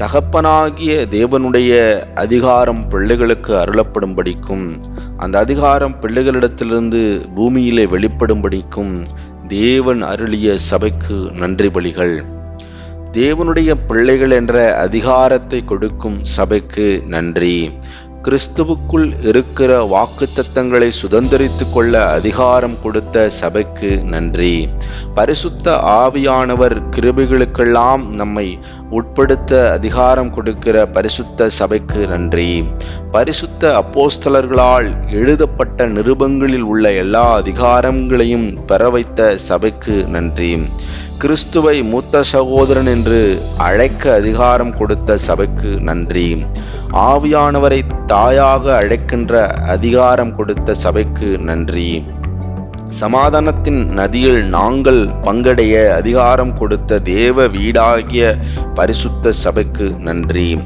தகப்பனாகிய தேவனுடைய அதிகாரம் பிள்ளைகளுக்கு அருளப்படும்படிக்கும் அந்த அதிகாரம் பிள்ளைகளிடத்திலிருந்து பூமியிலே வெளிப்படும்படிக்கும் தேவன் அருளிய சபைக்கு நன்றி பலிகள். தேவனுடைய பிள்ளைகள் என்ற அதிகாரத்தை கொடுக்கும் சபைக்கு நன்றி. கிறிஸ்துவுக்குள் இருக்கிற வாக்குத்தத்தங்களை சுதந்திரித்து கொள்ள அதிகாரம் கொடுத்த சபைக்கு நன்றி. பரிசுத்த ஆவியானவர் கிருபிகளுக்கெல்லாம் நம்மை உட்படுத்த அதிகாரம் கொடுக்கிற பரிசுத்த சபைக்கு நன்றி. பரிசுத்த அப்போஸ்தலர்களால் எழுதப்பட்ட நிருபங்களில் உள்ள எல்லா அதிகாரங்களையும் பெற வைத்த சபைக்கு நன்றி. கிறிஸ்துவை மூத்த சகோதரன் என்று அழைக்க அதிகாரம் கொடுத்த சபைக்கு நன்றி. ஆவியானவரை தாயாக அழைக்கின்ற அதிகாரம் கொடுத்த சபைக்கு நன்றி. சமாதானத்தின் நதியில் நாங்கள் பங்கடைய அதிகாரம் கொடுத்த தேவ வீடாகிய பரிசுத்த சபைக்கு நன்றி.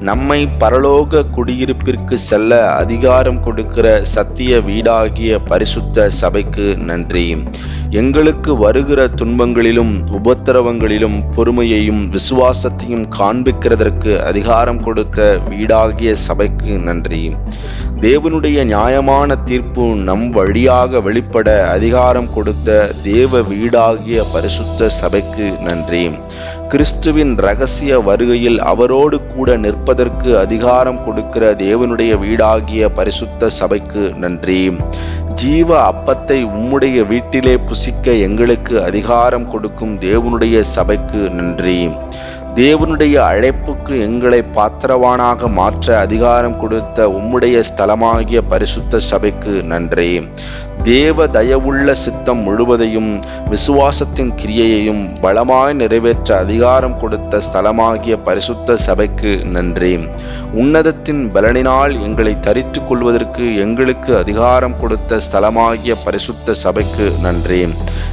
நம்மை பரலோக குடியிருப்பிற்கு செல்ல அதிகாரம் கொடுக்கிற சத்திய வீடாகிய பரிசுத்த சபைக்கு நன்றி. எங்களுக்கு வருகிற துன்பங்களிலும் உபத்திரவங்களிலும் பொறுமையையும் விசுவாசத்தையும் காண்பிக்கிறதற்கு அதிகாரம் கொடுத்த வீடாகிய சபைக்கு நன்றி. தேவனுடைய நியாயமான தீர்ப்பு நம் வழியாக வெளிப்பட அதிகாரம் கொடுத்த தேவ வீடாகிய பரிசுத்த சபைக்கு நன்றி. கிறிஸ்துவின் ரகசிய வருகையில் அவரோடு கூட நிற்பதற்கு அதிகாரம் கொடுக்கிற தேவனுடைய வீடாகிய பரிசுத்த சபைக்கு நன்றி. ஜீவ அப்பத்தை உம்முடைய வீட்டிலே புசிக்க எங்களுக்கு அதிகாரம் கொடுக்கும் தேவனுடைய சபைக்கு நன்றி. தேவனுடைய அழைப்புக்கு எங்களை பாத்திரவானாக மாற்ற அதிகாரம் கொடுத்த உம்முடைய ஸ்தலமாகிய பரிசுத்த சபைக்கு நன்றி. தேவ தயவுள்ள சித்தம் முழுவதையும் விசுவாசத்தின் கிரியையையும் பலமாய் நிறைவேற்ற அதிகாரம் கொடுத்த ஸ்தலமாகிய பரிசுத்த சபைக்கு நன்றி. உன்னதத்தின் பலனினால் எங்களை தரித்து கொள்வதற்கு எங்களுக்கு அதிகாரம் கொடுத்த ஸ்தலமாகிய பரிசுத்த சபைக்கு நன்றி.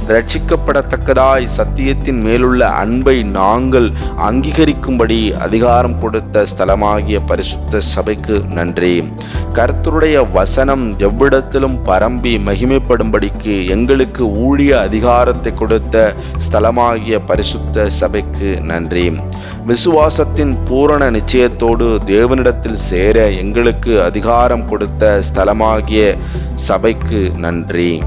ரட்சிக்கப்படத்தக்கதாய் சத்தியத்தின் மேலுள்ள அன்பை நாங்கள் அங்கீகரிக்கும்படி அதிகாரம் கொடுத்த ஸ்தலமாகிய பரிசுத்த சபைக்கு நன்றி. கர்த்தருடைய வசனம் எவ்விடத்திலும் பரம்பி மகிமைப்படும்படிக்கு எங்களுக்கு ஊழிய அதிகாரத்தை கொடுத்த ஸ்தலமாகிய பரிசுத்த சபைக்கு நன்றி. விசுவாசத்தின் பூரண நிச்சயத்தோடு தேவனிடத்தில் சேர எங்களுக்கு அதிகாரம் கொடுத்த ஸ்தலமாகிய சபைக்கு நன்றி.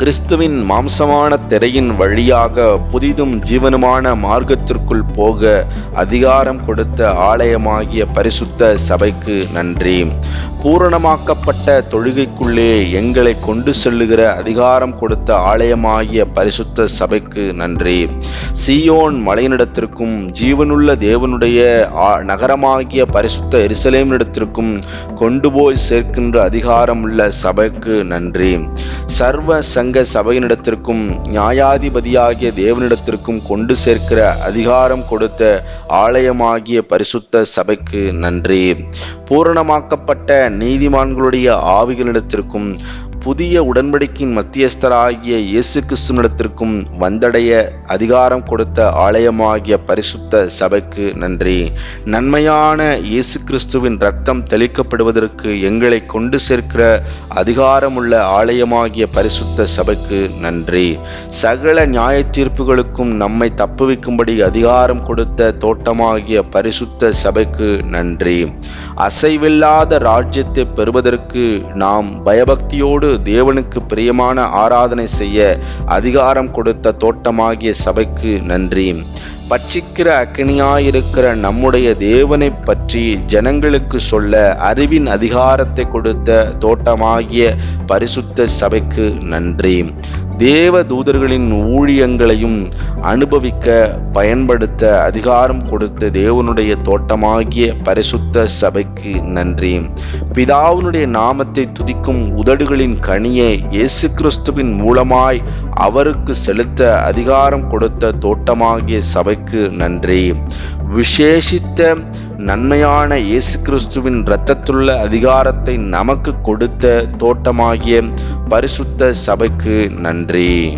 கிறிஸ்துவின் மாம்சமான திரையின் வழியாக புதிதும் ஜீவனுமான மார்க்கத்திற்குள் போக அதிகாரம் கொடுத்த ஆலயமாகிய பரிசுத்த சபைக்கு நன்றி. பூரணமாக்கப்பட்ட தொழுகைக்குள்ளே எங்களை கொண்டு செல்லுகிற அதிகாரம் கொடுத்த ஆலயமாகிய பரிசுத்த சபைக்கு நன்றி. சியோன் மலையினிடத்திற்கும் ஜீவனுள்ள தேவனுடைய நகரமாகிய பரிசுத்த எரிசலேமிடத்திற்கும் கொண்டு போய் சேர்க்கின்ற அதிகாரம் உள்ள சபைக்கு நன்றி. சர்வ சங்க சபையினிடத்திற்கும் நியாயாதிபதியாகிய தேவனிடத்திற்கும் கொண்டு சேர்க்கிற அதிகாரம் கொடுத்த ஆலயமாகிய பரிசுத்த சபைக்கு நன்றி. பூரணமாக்கப்பட்ட நீதிமான்களுடைய ஆவிகளிடத்திற்கும் புதிய உடன்படிக்கையின் மத்தியஸ்தராகிய இயேசு கிறிஸ்துவனிடத்திற்கும் வந்தடைய அதிகாரம் கொடுத்த ஆலயமாகிய பரிசுத்த சபைக்கு நன்றி. நன்மையான இயேசு கிறிஸ்துவின் ரத்தம் தெளிக்கப்படுவதற்கு எங்களை கொண்டு சேர்க்கிற அதிகாரமுள்ள ஆலயமாகிய பரிசுத்த சபைக்கு நன்றி. சகல நியாய தீர்ப்புகளுக்கும் நம்மை தப்புவிக்கும்படி அதிகாரம் கொடுத்த தோட்டமாகிய பரிசுத்த சபைக்கு நன்றி. அசைவில்லாத ராஜ்யத்தை பெறுவதற்கு நாம் பயபக்தியோடு தேவனுக்கு பிரியமான ஆராதனை செய்ய அதிகாரம் கொடுத்த தோட்டமாகிய சபைக்கு நன்றி. பட்சிக்கிற அக்னியாயிருக்கிற நம்முடைய தேவனை பற்றி ஜனங்களுக்கு சொல்ல அறிவின் அதிகாரத்தை கொடுத்த தோட்டமாகிய பரிசுத்த சபைக்கு நன்றி. தேவ தூதர்களின் ஊழியங்களையும் அனுபவிக்க பயன்படுத்த அதிகாரம் கொடுத்த தேவனுடைய தோட்டமாகிய பரிசுத்த சபைக்கு நன்றி. பிதாவினுடைய நாமத்தை துதிக்கும் உதடுகளின் கனியை இயேசு கிறிஸ்துவின் மூலமாய் அவருக்கு செலுத்த அதிகாரம் கொடுத்த தோட்டமாகிய சபைக்கு நன்றி. விசேஷித்த நன்மையான இயேசு கிறிஸ்துவின் இரத்தத்துள்ள அதிகாரத்தை நமக்கு கொடுத்த தோட்டமாகிய பரிசுத்த சபைக்கு நன்றி.